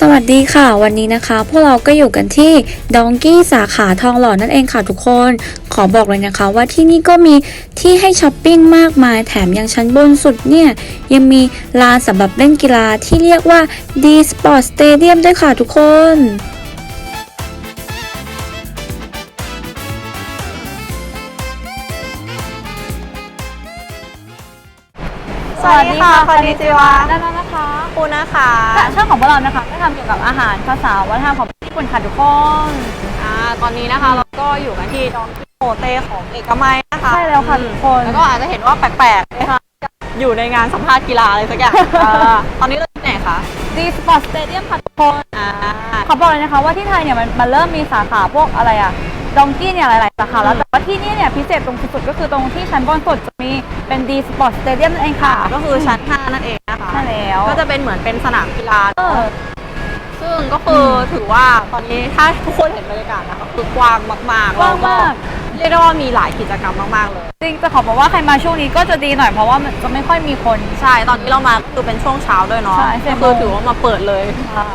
สวัสดีค่ะ วันนี้นะคะ พวกเราก็อยู่กันที่ดองกี้สาขาทองหล่อนั่นเองค่ะทุกคน ขอบอกเลยนะคะ ว่าที่นี่ก็มีที่ให้ช้อปปิ้งมากมาย แถมยังชั้นบนสุดเนี่ย ยังมีลานสำหรับเล่นกีฬาที่เรียกว่า D Sport Stadium ด้วยค่ะทุกคน สวัสดีค่ะคอนนิจิวะด้านนั้นนะคะปูนะคะค่ะช่องของพวกเรานะคะก็ทำเกี่ยวกับอาหารภาษาวัฒนธรรมของญี่ปุ่นค่ะทุกคนอ่าตอนนี้นะคะเราก็อยู่กันที่ดองกิโมเตของเอกมัยนะคะใช่แล้วค่ะทุกคนแล้วก็อาจจะเห็นว่าแปลกๆเลยค่ะอยู่ในงานสัมภาษณ์กีฬาอะไรสักอย่างอ่าตอนนี้เราอยู่ที่ไหนคะดีสปอร์ตสเตเดียมค่ะทุกคนอ่าขอบอกเลยนะคะว่าที่ไทยเนี่ยมันมันเริ่มมีสาขาพวกอะไรอะ ดองกี้เนี่ยหลายๆสาขาแล้วแต่ว่าที่นี่เนี่ยพิเศษตรงสุดๆก็คือตรงที่ชั้นบนสุดจะมีเป็นดีสปอร์ตสเตเดียมนั่นเองค่ะ ก็คือชั้น 5 นั่นเองนะคะ ใช่แล้ว ก็จะเป็นเหมือนเป็นสนามกีฬาเออซึ่งก็คือถือว่าตอนนี้ถ้าทุกคนเห็นบรรยากาศนะคะ คือกว้างมากๆกว้างแล้วมากเรียกได้ว่ามีหลายกิจกรรมมากๆเลย จริงจะขอบอกว่าใครมาช่วงนี้ก็จะดีหน่อยเพราะว่ามันจะไม่ค่อยมีคน ใช่ตอนนี้เรามาก็คือเป็นช่วงเช้าด้วยเนาะใช่ก็10โมคืองถือว่ามาเปิดเลย ใช่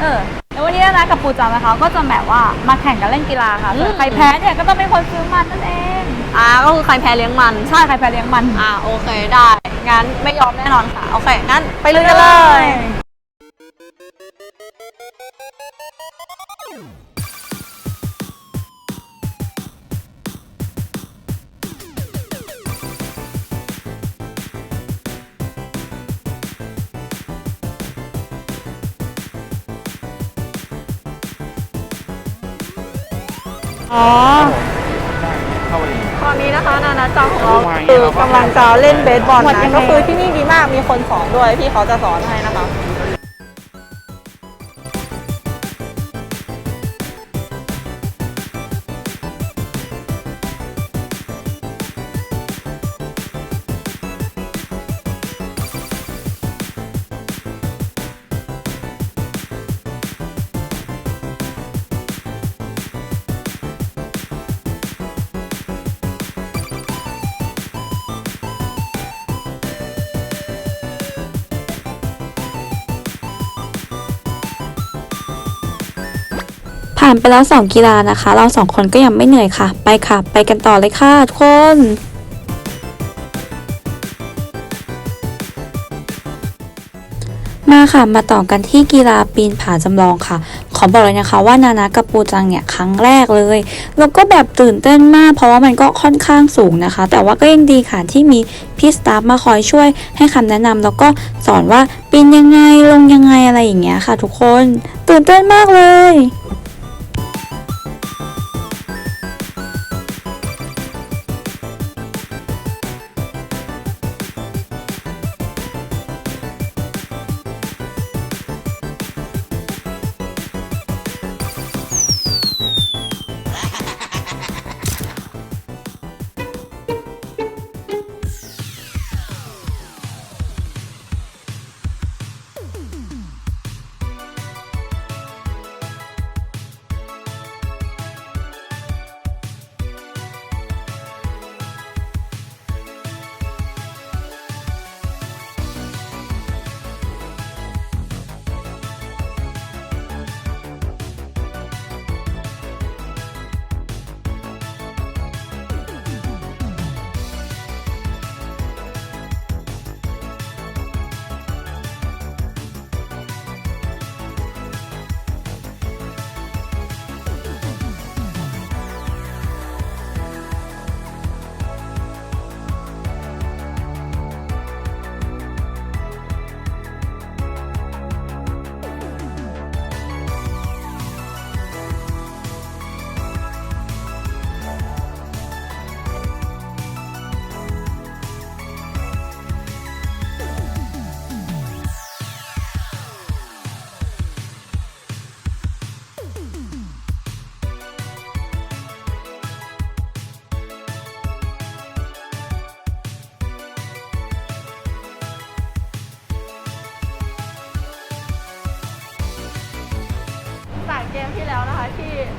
เออ แล้ววันนี้นะกับปูจังนะคะ ก็จะแบบว่ามาแข่งกันเล่นกีฬาค่ะส่วนอืมใครแพ้เนี่ยก็ต้องเป็นคนซื้อมันนั่นเองอ่าก็คือใครแพ้เลี้ยงมันใช่ใครแพ้เลี้ยงมันอ่าโอเคได้งั้นไม่ยอมแน่นอนค่ะโอเคงั้นไปเลยกันเลย อ๋อตอนนี้นะคะนานาจังของเราคือกำลังจะเล่นเบสบอลหมดยันะงไงก็คือที่นี่ดีมากมีคนสอนด้วยพี่เขาจะสอนให้นะคะานไปแล้ว 2 กีฬานะคะ เราสองคนก็ยังไม่เหนื่อยค่ะ ไปค่ะ ไปกันต่อเลยค่ะทุกคนมาค่ะมาต่อกันที่กีฬาปีนผาจำลองค่ะ ขอบอกเลยนะคะว่านานากับปูจังเนี่ยครั้งแรกเลย แล้วก็แบบตื่นเต้นมาก เพราะว่ามันก็ค่อนข้างสูงนะคะ แต่ว่าก็ยังดีค่ะที่มีพี่สตาฟมาคอยช่วยให้คำแนะนำแล้วก็สอนว่าปีนยังไงลงยังไงอะไรอย่างเงี้ยค่ะ ทุกคนตื่นเต้นมากเลย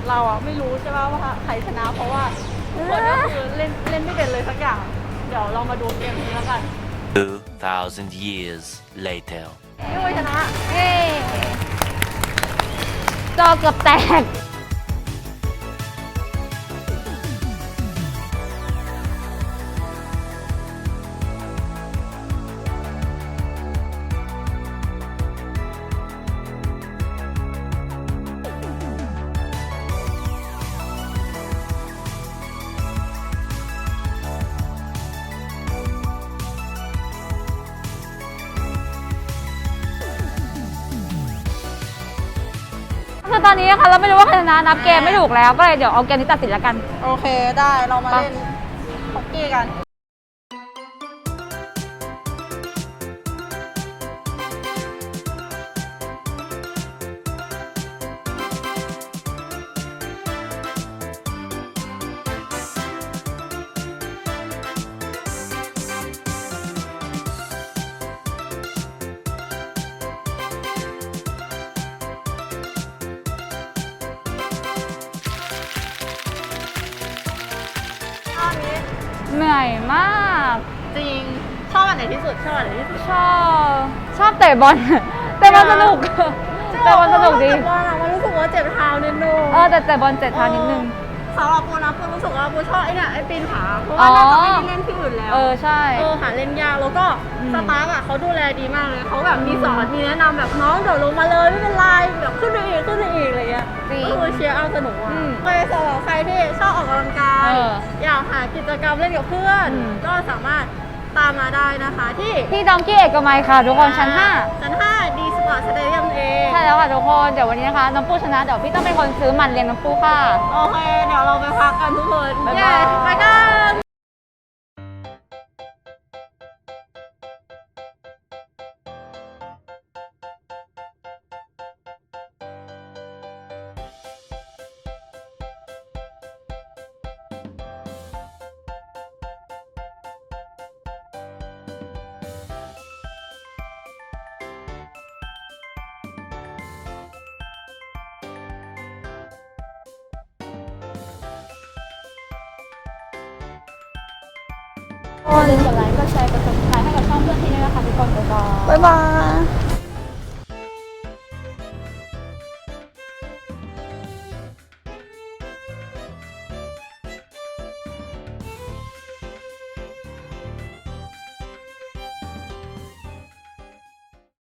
เราอะไม่รู้ใช่ป่ะว่าใครชนะเพราะว่าทุกคนก็คือเล่นเล่นไม่เป็นเลยสักอย่าง เดี๋ยวเรามาดูเกมนี้แล้วกัน 2,000 years later พี่โอชนะเฮ้จอเกือบแตก ตอนนี้นะคะเราไม่รู้ว่าใครชนะนับเกมไม่ถูกแล้วก็เลยเดี๋ยวเอาเกมนี้ตัดสินแล้วกัน โอเคได้เรามาไปเล่นฮอกกี้กัน เหนื่อยมาก จริง ชอบอันไหนที่สุด ชอบอันไหนที่สุดชอบ ชอบเตะบอล เตะบอลสนุก เตะบอลสนุกดีแต่บอลอะมันรู้สึกว่าเจ็บเท้านิดนึงเออแต่เตะบอลเจ็ดเท้านิดนึงสำหรับปูนะปูรู้สึกว่าปูชอบไอ้เนี่ยไอ้ปีนผาเพราะว่าน่าจะไม่ได้เล่นที่อื่นแล้ว เออใช่ เออหาเล่นยากแล้วก็อืมสตาร์กอะเขาดูแลดีมากเลยเขาแบบมีสอนมีแนะนำแบบน้องเดี๋ยวลงมาเลยไม่เป็นไร เชียร์เอาสนุกอะอืมไปสำหรับใครที่ชอบออกกำลังกายเอออยากหากิจกรรมเล่นกับเพื่อน อืม ก็สามารถตามมาได้นะคะที่ที่ดองกี้เอกมัยค่ะ ทุกคนชั้น5ชั้น5ดีสปอร์ตสเตเดียมเอง ใช่แล้วค่ะทุกคนเดี๋ยววันนี้นะคะน้ำปูชนะเดี๋ยวพี่ต้องเป็นคนซื้อมันเลี้ยงน้ำปูค่ะ โอเค เดี๋ยวเราไปพักกันทุกคนบ๊ายเย้บายไปกัน อย่าลืมกดไลค์กดแชร์กด subscribe ให้กับช่องเพื่อนที่นี่นะคะทุกคนบ๊ายบาย บ๊ายบาย